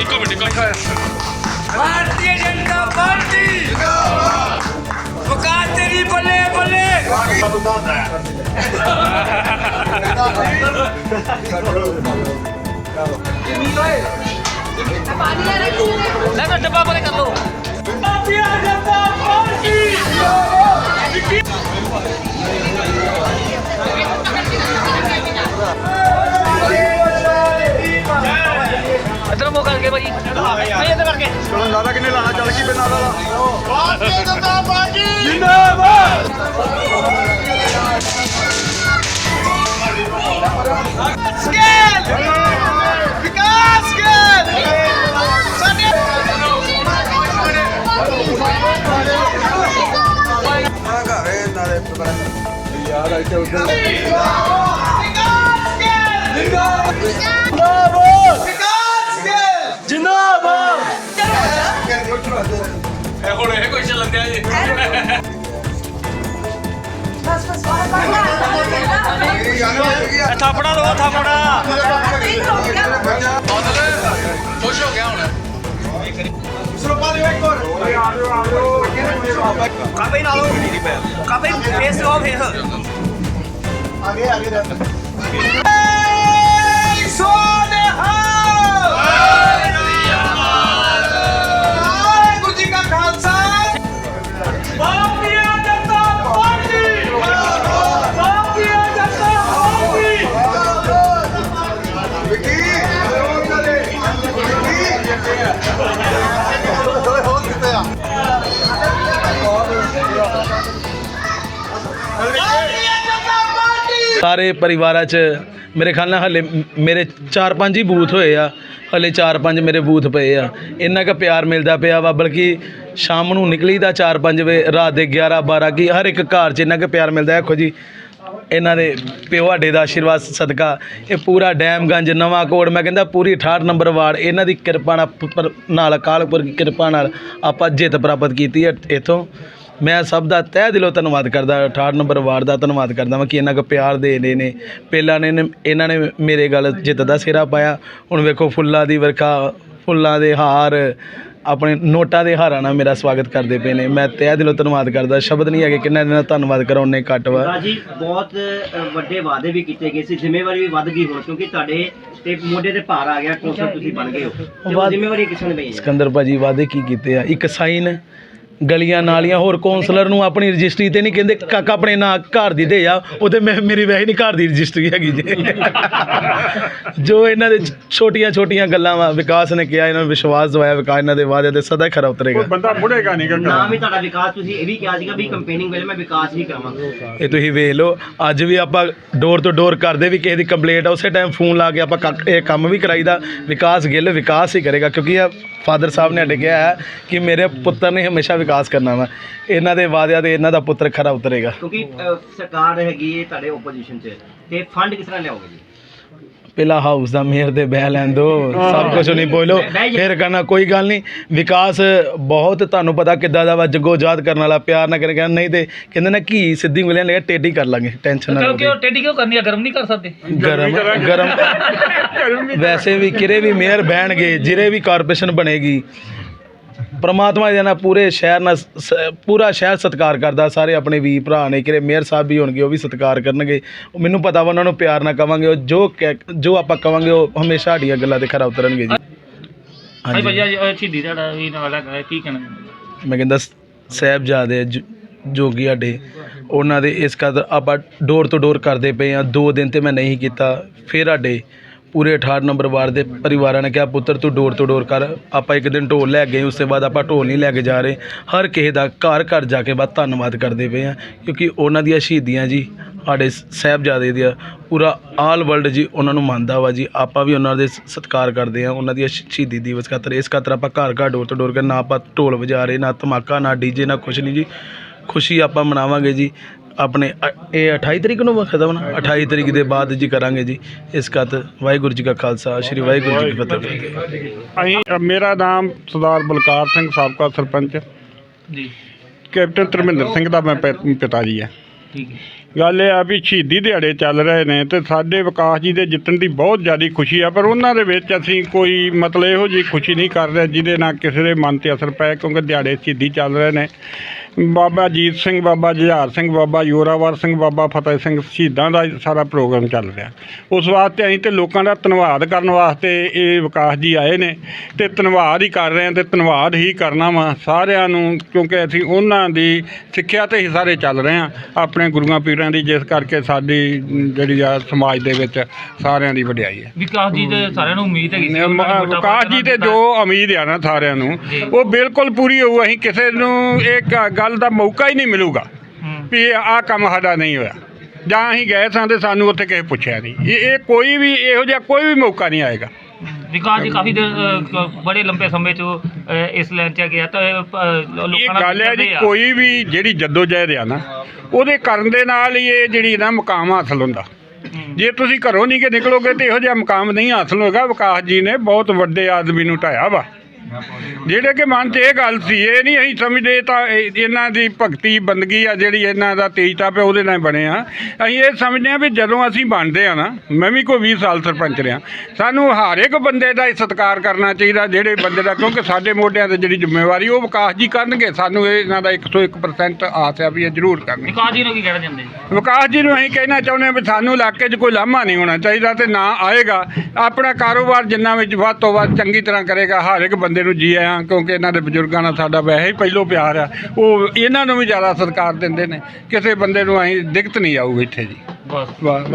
ਇੱਕੋ ਮਿੰਟ ਇੱਕੋ ਭਾਰਤੀ ਜਨਤਾ ਪਾਰਟੀ ਜਿੰਦਾਬਾਦ ਵਕਾਰ ਤੇਰੀ ਬੱਲੇ ਬੱਲੇ ਲੈ ਤਾਂ ਡੱਬਾ ਪਰੇ ਕਰ ਲੋ ਭਾਰਤੀ ਜਨਤਾ ਪਾਰਟੀ ਇਧਰ ਮੋ ਕਰਕੇ ਭਾਈ ਭਾਈ ਇਧਰ ਕਰਕੇ। ਚਲੋ ਲਾਦਾ ਕਿੰਨੇ ਲਾਣਾ ਚੱਲ ਕੀ ਬਿਨਾਂ ਦਾ ਆ ਘਰੇ ਨਾਲੇ ਯਾਰ ਇੱਥੇ ਉੱਧਰ ਇਹ ਹੁਣ ਇਹ ਕੋਈ ਚੱਲਣ ਦਿਆ ਜੀ ਬਸ ਬਸ ਬਾਹਰ ਬਾਹਰ ਮੇਰੀ ਗੱਲ ਹੋ ਗਈ ਆ ਥਾਪੜਾ ਦੋ ਥਾਪੜਾ। ਖੁਸ਼ ਹੋ ਗਿਆ ਹੁਣ। ਕਾਪੇ ਨਾਲੋ ਕਾਪੇ ਫੇਸ ਲੋ ਫੇਸ ਆਗੇ ਆਗੇ ਦਾ ਸਾਰੇ ਪਰਿਵਾਰਾਂ 'ਚ ਮੇਰੇ ਖਿਆਲ ਨਾਲ ਹਲੇ ਮੇਰੇ 4-5 ਹੀ ਬੂਥ ਹੋਏ ਆ, ਹਲੇ 4-5 ਮੇਰੇ ਬੂਥ ਪਏ ਆ। ਇੰਨਾ ਕੁ ਪਿਆਰ ਮਿਲਦਾ ਪਿਆ ਵਾ, ਬਲਕਿ ਸ਼ਾਮ ਨੂੰ ਨਿਕਲੀ ਦਾ 4-5 ਵਜੇ, ਰਾਤ ਦੇ 11-12 ਕੀ ਹਰ ਇੱਕ ਘਰ 'ਚ ਇੰਨਾ ਕੁ ਪਿਆਰ ਮਿਲਦਾ ਦੇਖੋ ਜੀ, ਇਹਨਾਂ ਦੇ ਪਿਓ ਸਾਡੇ ਦਾ ਆਸ਼ੀਰਵਾਦ, ਸਦਕਾ, ਇਹ ਪੂਰਾ ਡੈਮਗੰਜ ਨਵਾਂ ਕੋੜ ਮੈਂ ਕਹਿੰਦਾ ਪੂਰੀ 68 ਨੰਬਰ ਵਾਰਡ, ਇਹਨਾਂ ਦੀ ਕਿਰਪਾ ਨਾਲ ਪਰ- ਨਾਲ ਅਕਾਲਪੁਰ ਦੀ ਕਿਰਪਾ ਨਾਲ ਆਪਾਂ ਜਿੱਤ ਪ੍ਰਾਪਤ ਕੀਤੀ ਹੈ ਇੱਥੋਂ। ਮੈਂ ਸਭ ਦਾ ਤਹਿ ਦਿਲੋਂ ਧੰਨਵਾਦ ਕਰਦਾ 68 ਨੰਬਰ ਵਾਰਡ ਦਾ ਧੰਨਵਾਦ ਕਰਦਾ ਮੈਂ ਕਿ ਇਹਨਾਂ ਕੋ ਪਿਆਰ ਦੇ ਰਹੇ ਨੇ। ਪਹਿਲਾਂ ਨੇ ਇਹਨਾਂ ਨੇ ਮੇਰੇ ਗੱਲ ਜਿੱਤ ਦਾ ਸਿਰਾ ਪਾਇਆ। ਹੁਣ ਵੇਖੋ ਫੁੱਲਾਂ ਦੀ ਵਰਖਾ ਫੁੱਲਾਂ ਦੇ ਹਾਰ ਆਪਣੇ ਨੋਟਾਂ ਦੇ ਹਾਰਾਂ ਨਾਲ ਮੇਰਾ ਸਵਾਗਤ ਕਰਦੇ ਪਏ ਨੇ। ਮੈਂ ਤਹਿ ਦਿਲੋਂ ਧੰਨਵਾਦ ਕਰਦਾ। ਸ਼ਬਦ ਨਹੀਂ ਹੈਗੇ ਕਿੰਨਾ ਇਹਨਾਂ ਦਾ ਧੰਨਵਾਦ ਕਰਾਉਣੇ ਘੱਟ ਵਾ। ਰਾਜੀ ਬਹੁਤ ਅ, ਵੱਡੇ ਵਾਅਦੇ ਵੀ ਕੀਤੇ ਗਏ ਸੀ। ਜ਼ਿੰਮੇਵਾਰੀ ਵੀ ਵੱਧ ਗਈ ਹੁਣ ਕਿਉਂਕਿ ਤੁਹਾਡੇ ਤੇ ਮੋਢੇ ਤੇ ਭਾਰ ਆ ਗਿਆ ਕੌਂਸਲ ਤੁਸੀਂ ਬਣ ਗਏ ਹੋ। ਤੇ ਉਹ ਵਾਅਦ- ਜ਼ਿੰਮੇਵਾਰੀ ਕਿਸ ਨੇ ਹੈ। ਸਿਕੰਦਰ ਭਾਜੀ ਵਾਅਦੇ ਕੀ ਕੀਤੇ ਆ? ਇੱਕ ਸਾਈਨ ਗਲੀਆਂ ਨਾਲੀਆਂ ਹੋਰ ਕੌਂਸਲਰ ਨੂੰ ਆਪਣੀ ਰਜਿਸਟਰੀ ਤੇ ਨਹੀਂ ਕਹਿੰਦੇ ਕਾਕਾ ਆਪਣੇ ਨਾਂ ਘਰ ਦੀ ਦੇ ਆ। ਉਹਦੇ ਮੈਂ ਮੇਰੀ ਵੈਸੇ ਨਹੀਂ ਘਰ ਦੀ ਰਜਿਸਟਰੀ ਹੈਗੀ ਜੇ। ਜੋ ਇਹਨਾਂ ਦੇ ਛੋਟੀਆਂ ਛੋਟੀਆਂ ਗੱਲਾਂ ਵਾ ਵਿਕਾਸ ਨੇ ਕਿਹਾ ਇਹਨਾਂ ਨੂੰ ਵਿਸ਼ਵਾਸ ਦਵਾਇਆ ਵਿਕਾਸ ਇਹਨਾਂ ਦੇ ਵਾਅਦੇ ਤੇ ਸਦਾ ਖਰਾ ਉਤਰੇਗਾ। ਬੰਦਾ ਮੁੜੇਗਾ ਨਹੀਂ ਨਾਮ ਵੀ ਤੁਹਾਡਾ ਵਿਕਾਸ ਤੁਸੀਂ ਇਹ ਵੀ ਕਿਹਾ ਸੀਗਾ ਵੀ ਕੰਪੇਨਿੰਗ ਵੇਲੇ ਮੈਂ ਵਿਕਾਸ ਹੀ ਕਰਾਂਗਾ। ਇਹ ਤੁਸੀਂ ਵੇਖ ਲਓ ਅੱਜ ਵੀ ਆਪਾਂ ਡੋਰ ਤੋਂ ਡੋਰ ਕਰਦੇ ਵੀ ਕਿਸੇ ਦੀ ਕੰਪਲੇਂਟ ਆ ਉਸੇ ਟਾਈਮ ਫੋਨ ਲਾ ਕੇ ਆਪਾਂ ਕੱਕ- ਇਹ ਕੰਮ ਵੀ ਕਰਾਈਦਾ। ਵਿਕਾਸ ਗਿੱਲ ਵਿਕਾਸ ਹੀ ਕਰੇਗਾ ਕਿਉਂਕਿ ਇਹ ਫਾਦਰ ਸਾਹਿਬ ਨੇ ਸਾਡੇ ਕਿਹਾ ਹੈ ਕਿ ਮੇਰੇ ਪੁੱਤਰ ਨੇ ਹਮੇਸ਼ਾ ਵਿਕਾਸ ਕਰਨਾ ਵਾ। ਇਹਨਾਂ ਦੇ ਵਾਅਦਿਆਂ ਤੇ ਇਹਨਾਂ ਦਾ ਪੁੱਤਰ ਖਰਾ ਉਤਰੇਗਾ। ਕਿਉਂਕਿ ਅ, ਸਰਕਾਰ ਹੈਗੀ ਹੈ ਤੁਹਾਡੇ ਓਪੋਜੀਸ਼ਨ 'ਚ ਤੇ ਫੰਡ ਕਿਸ ਤਰ੍ਹਾਂ ਲਿਆਓਗੇ ਜੀ? ਪਹਿਲਾ ਹਾਊਸ ਦਾ ਮੇਅਰ ਦੇ ਬਹਿ ਲੈਣ ਦੋ ਸਭ ਕੁਝ ਨਹੀਂ ਬੋਲੋ ਫਿਰ ਕਰਨਾ ਕੋਈ ਗੱਲ ਨਹੀਂ ਵਿਕਾਸ ਬਹੁਤ ਤੁਹਾਨੂੰ ਪਤਾ ਕਿੱਦਾਂ ਦਾ ਵਾ ਜੱਗੋ ਜਾਤ ਕਰਨ ਵਾਲਾ ਪਿਆਰ ਨਾ ਕਰੇ ਨਹੀਂ ਤੇ ਕਹਿੰਦੇ ਨਾ ਕੀ ਸਿੱਧੀ ਮਿਲਿਆ ਲੈ ਟੇਢੀ ਕਰ ਲਾਂਗੇ ਟੈਨਸ਼ਨ ਨਾ ਲਓ ਕਿਉਂ ਟੇਡੀ ਕਿਉਂ ਕਰਨੀ ਆ? ਗਰਮ ਨਹੀਂ ਕਰ ਸਕਦੇ? ਗਰਮ ਗਰਮ ਵੈਸੇ ਵੀ ਕਿਰੇ ਵੀ ਮੇਅਰ ਬਹਿਣਗੇ ਜਿਹੜੇ ਵੀ ਕਾਰਪੋਰੇਸ਼ਨ ਬਣੇਗੀ ਪ੍ਰਮਾਤਮਾ ਦੇ ਨਾਲ ਪੂਰੇ ਸ਼ਹਿਰ ਨਾਲ ਪੂਰਾ ਸ਼ਹਿਰ ਸਤਿਕਾਰ ਕਰਦਾ ਸਾਰੇ ਆਪਣੇ ਵੀ ਭਰਾ ਨੇ ਕਿਰੇ ਮੇਅਰ ਸਾਹਿਬ ਵੀ ਹੋਣਗੇ ਉਹ ਵੀ ਸਤਿਕਾਰ ਕਰਨਗੇ। ਮੈਨੂੰ ਪਤਾ ਵਾ ਉਹਨਾਂ ਨੂੰ ਪਿਆਰ ਨਾਲ ਕਵਾਂਗੇ ਉਹ ਜੋ ਜੋ ਆਪਾਂ ਕਵਾਂਗੇ ਉਹ ਹਮੇਸ਼ਾ ਸਾਡੀਆਂ ਗੱਲਾਂ ਤੇ ਖਰਾ ਉਤਰਨਗੇ ਜੀ। ਹਾਂਜੀ। ਭਈਆ ਸ਼ਹੀਦੀ ਦਾ ਵੀ ਨਾਲ ਹੈਗਾ ਕੀ ਕਹਿਣਾ ਮੈਂ ਕਹਿੰਦਾ ਸਾਹਿਬਜ਼ਾਦੇ ਜ- ਜੋਗੀ ਸਾਡੇ ਉਹਨਾਂ ਦੇ ਇਸ ਕਦਰ ਆਪਾਂ ਡੋਰ ਤੋਂ ਡੋਰ ਕਰਦੇ ਪਏ ਆ ਦੋ ਦਿਨ ਤੇ ਮੈਂ ਨਹੀਂ ਕੀਤਾ ਫਿਰ ਸਾਡੇ ਪੂਰੇ 68 ਨੰਬਰ ਵਾਰਡ ਦੇ ਪਰਿਵਾਰਾਂ ਨੇ ਕਿਹਾ, ਪੁੱਤਰ, ਤੂੰ ਡੋਰ ਤੋਂ ਡੋਰ ਕਰ। ਆਪਾਂ ਇੱਕ ਦਿਨ ਢੋਲ ਲੈ ਗਏ ਉਸ ਤੋਂ ਬਾਅਦ ਆਪਾਂ ਢੋਲ ਨਹੀਂ ਲੈ ਕੇ ਜਾ ਰਹੇ। ਹਰ ਕਿਸੇ ਦਾ ਘਰ ਘਰ ਜਾ ਕੇ ਬਾਅਦ ਧੰਨਵਾਦ ਕਰਦੇ ਪਏ ਆ, ਕਿਉਂਕਿ ਉਹਨਾਂ ਦੀਆਂ ਸ਼ਹੀਦੀਆਂ ਜੀ, ਸਾਡੇ ਸਾਹਿਬਜ਼ਾਦੇ ਦੀਆਂ, ਪੂਰਾ ਆਲ ਵਰਲਡ ਜੀ ਉਹਨਾਂ ਨੂੰ ਮੰਨਦਾ ਵਾ ਜੀ। ਆਪਾਂ ਵੀ ਉਹਨਾਂ ਦੇ ਸਤਿਕਾਰ ਕਰਦੇ ਆ, ਉਹਨਾਂ ਦੀਆਂ ਸ਼ਹੀਦੀ ਦਿਵਸ ਖਾਤਰ। ਇਸ ਖਾਤਰ ਆਪਾਂ ਘਰ ਘਰ ਡੋਰ ਤੋਂ ਡੋਰ ਕਰ, ਨਾ ਆਪਾਂ ਢੋਲ ਵਜਾ ਰਹੇ, ਨਾ ਧਮਾਕਾ, ਨਾ ਡੀਜੇ ਨਾ ਕੁਛ ਨਹੀਂ ਜੀ। ਖੁਸ਼ੀ ਆਪਾਂ ਮਨਾਵਾਂਗੇ ਜੀ। ਆਪਣੇ ਅ- ਇਹ 28 ਤਰੀਕ ਨੂੰ ਖਤਮ ਨਾ 28 ਤਰੀਕ ਦੇ ਬਾਅਦ ਜੀ ਕਰਾਂਗੇ ਜੀ। ਇਸ ਕੱਤ ਵਾਹਿਗੁਰੂ ਜੀ ਕਾ ਖਾਲਸਾ ਸ੍ਰੀ ਵਾਹਿਗੁਰੂ ਜੀ ਕੀ ਫਤਿਹ। ਅਸੀਂ ਮੇਰਾ ਨਾਮ ਸਰਦਾਰ ਬਲਕਾਰ ਸਿੰਘ ਸਾਬਕਾ ਸਰਪੰਚ। ਜੀ। ਕੈਪਟਨ ਧਰਮਿੰਦਰ ਸਿੰਘ ਦਾ ਮੈਂ ਪੈ- ਪਿਤਾ ਜੀ ਆ। ਠੀਕ ਹੈ। ਗੱਲ ਇਹ ਆ ਵੀ ਸ਼ਹੀਦੀ ਦਿਹਾੜੇ ਚੱਲ ਰਹੇ ਨੇ ਤੇ ਸਾਡੇ ਵਿਕਾਸ ਜੀ ਦੇ ਜਿੱਤਣ ਦੀ ਬਹੁਤ ਜ਼ਿਆਦਾ ਖੁਸ਼ੀ ਆ ਪਰ ਉਹਨਾਂ ਦੇ ਵਿੱਚ ਅਸੀਂ ਕੋਈ ਮਤਲਬ ਇਹੋ ਜਿਹੀ ਖੁਸ਼ੀ ਨਹੀਂ ਕਰ ਰਹੇ ਜਿਹਦੇ ਨਾਲ ਕਿਸੇ ਦੇ ਮਨ ਤੇ ਅਸਰ ਪਏ ਕਿਉਂਕਿ ਦਿਹਾੜੇ ਸ਼ਹੀਦੀ ਚੱਲ ਰਹੇ ਨੇ। ਬਾਬਾ ਜੀਤ ਸਿੰਘ ਬਾਬਾ ਜੁਝਾਰ ਸਿੰਘ ਬਾਬਾ ਯੋਰਾਵਰ ਸਿੰਘ ਬਾਬਾ ਫਤਿਹ ਸਿੰਘ ਸ਼ਹੀਦਾਂ ਦਾ ਸਾਰਾ ਪ੍ਰੋਗਰਾਮ ਚੱਲ ਰਿਹਾ। ਉਸ ਵਾਸਤੇ ਅਸੀਂ ਤੇ ਲੋਕਾਂ ਦਾ ਧੰਨਵਾਦ ਕਰਨ ਵਾਸਤੇ ਇਹ ਵਿਕਾਸ ਜੀ ਆਏ ਨੇ ਤੇ ਧੰਨਵਾਦ ਹੀ ਕਰ ਰਹੇ ਹਾਂ ਤੇ ਧੰਨਵਾਦ ਹੀ ਕਰਨਾ ਵਾ ਸਾਰਿਆਂ ਨੂੰ ਕਿਉਂਕਿ ਅਸੀਂ ਉਹਨਾਂ ਦੀ ਸਿੱਖਿਆ ਤੇ ਹੀ ਸਾਰੇ ਚੱਲ ਰਹੇ ਹਾਂ ਆਪਣੇ ਗੁਰੂਆਂ ਪੀਰਾਂ ਦੀ ਜਿਸ ਕਰਕੇ ਸਾਡੀ ਜਿਹੜੀ ਆ ਸਮਾਜ ਦੇ ਵਿੱਚ ਸਾਰਿਆਂ ਦੀ ਵਡਿਆਈ ਹੈ। ਵਿਕਾਸ ਜੀ ਦੇ ਸਾਰਿਆਂ ਨੂੰ ਉਮੀਦ ਹੈਗੀ ਸੀ ਉਹਨਾਂ ਨੇ ਵੋਟਾਂ ਵਿਕਾਸ ਜੀ ਤੇ ਜੋ ਉਮੀਦ ਆ ਨਾ ਸਾਰਿਆਂ ਨੂੰ। ਉਹ ਬਿਲਕੁਲ ਪੂਰੀ ਹੋਊ ਅਸੀਂ ਕਿਸੇ ਨੂੰ ਇਹ ਗ- ਗੱਲ ਦਾ ਮੌਕਾ ਹੀ ਨਹੀਂ ਮਿਲੂਗਾ। ਵੀ ਆਹ ਕੰਮ ਸਾਡਾ ਨਹੀਂ ਹੋਇਆ। ਜਾਂ ਅਸੀਂ ਗਏ ਸਾਂ ਤੇ ਸਾਨੂੰ ਉੱਥੇ ਕਿਸੇ ਪੁੱਛਿਆ ਨਹੀਂ। ਇਹ ਇਹ ਕੋਈ ਵੀ ਇਹੋ ਜਿਹਾ ਕੋਈ ਵੀ ਮੌਕਾ ਨਹੀਂ ਆਏਗਾ। ਵਿਕਾਸ ਜੀ ਕਾਫੀ ਦੇਰ ਅ, ਕ- ਬੜੇ ਲੰਬੇ ਸਮੇਂ ਤੋਂ ਅ, ਇਸ ਲਾਈਨ 'ਚ ਗਿਆ ਤਾਂ ਇਹ, ਅ, ਇਹ ਲੋਕਾਂ ਗੱਲ ਹੈ ਜੀ ਆ। ਕੋਈ ਵੀ ਜਿਹੜੀ ਜਦੋਜਹਿਦ ਆ ਨਾ ਉਹਦੇ ਕਰਨ ਦੇ ਨਾਲ ਹੀ ਇਹ ਜਿਹੜੀ ਨਾ ਮੁਕਾਮ ਹਾਸਲ ਹੁੰਦਾ। ਹੂੰ। ਜੇ ਤੁਸੀਂ ਘਰੋਂ ਨਹੀਂ ਕਿ ਨਿਕਲੋਗੇ ਤੇ ਇਹੋ ਜਿਹਾ ਮੁਕਾਮ ਨਹੀਂ ਹਾਸਲ ਹੋਏਗਾ। ਵਿਕਾਸ ਜੀ ਨੇ ਬਹੁਤ ਵੱਡੇ ਆਦਮੀ ਨੂੰ ਢਾਇਆ ਵਾ। ਜਿਹੜੇ ਕਿ ਮਨ 'ਚ ਇਹ ਗੱਲ ਸੀ ਇਹ ਨਹੀਂ ਅਸੀਂ ਸਮਝਦੇ ਤਾਂ ਇਹ- ਇਹਨਾਂ ਦੀ ਭਗਤੀ ਬੰਦਗੀ ਆ ਜਿਹੜੀ ਇਹਨਾਂ ਦਾ ਤੇਜ ਤਾਪ ਹੈ ਉਹਦੇ ਨਾਲ ਬਣੇ ਆ। ਅਸੀਂ ਇਹ ਸਮਝਦੇ ਆ ਵੀ ਜਦੋਂ ਅਸੀਂ ਬਣਦੇ ਆ ਨਾ ਮੈਂ ਵੀ ਕੋਈ 20 ਸਾਲ ਸਰਪੰਚ ਰਿਹਾ। ਸਾਨੂੰ ਹਰ ਇੱਕ ਬੰਦੇ ਦਾ ਹੀ ਸਤਿਕਾਰ ਕਰਨਾ ਚਾਹੀਦਾ ਜਿਹੜੇ ਬੰਦੇ ਦਾ ਕਿਉਂਕਿ ਸਾਡੇ ਮੋਢਿਆਂ ਤੇ ਜਿਹੜੀ ਜ਼ਿੰਮੇਵਾਰੀ ਉਹ ਵਿਕਾਸ ਜੀ ਕਰਨਗੇ। ਸਾਨੂੰ ਇਹ ਇਹਨਾਂ ਦਾ 101% ਆਸ ਆ ਵੀ ਇਹ ਜ਼ਰੂਰ ਕਰਨਗੇ। ਵਿਕਾਸ ਜੀ ਨੂੰ ਕੀ ਕਹਿਣਾ ਚਾਹੁੰਦੇ ਜੀ? ਵਿਕਾਸ ਜੀ ਨੂੰ ਅਸੀਂ ਕਹਿਣਾ ਚਾਹੁੰਦੇ ਹਾਂ ਵੀ ਸਾਨੂੰ ਇਲਾਕੇ 'ਚ ਕੋਈ ਲਾਮਾ ਨਹੀਂ ਹੋਣਾ ਚਾਹੀਦਾ ਤੇ ਨਾ ਆਏਗਾ। ਆਪਣਾ ਕਾਰੋਬਾਰ ਜਿੰਨਾ ਵਿੱਚ ਵੱਧ ਤੋਂ ਵੱਧ ਚੰਗੀ ਤਰ੍ਹਾਂ ਕਰੇਗਾ ਹਰ ਇੱਕ ਬੰਦੇ ਨੂੰ ਜੀ ਆਇਆਂ ਕਿਉਂਕਿ ਇਹਨਾਂ ਦੇ ਬਜ਼ੁਰਗਾਂ ਨਾਲ ਸਾਡਾ ਵੈਸੇ ਹੀ ਪਹਿਲੋਂ ਪਿਆਰ ਆ। ਉਹ ਇਹਨਾਂ ਨੂੰ ਵੀ ਜ਼ਿਆਦਾ ਸਤਿਕਾਰ ਦਿੰਦੇ ਨੇ। ਕਿਸੇ ਬੰਦੇ ਨੂੰ ਅਸੀਂ ਦਿੱਕਤ ਨਹੀਂ ਆਊਗੀ ਇੱਥੇ ਜੀ। ਬਸ।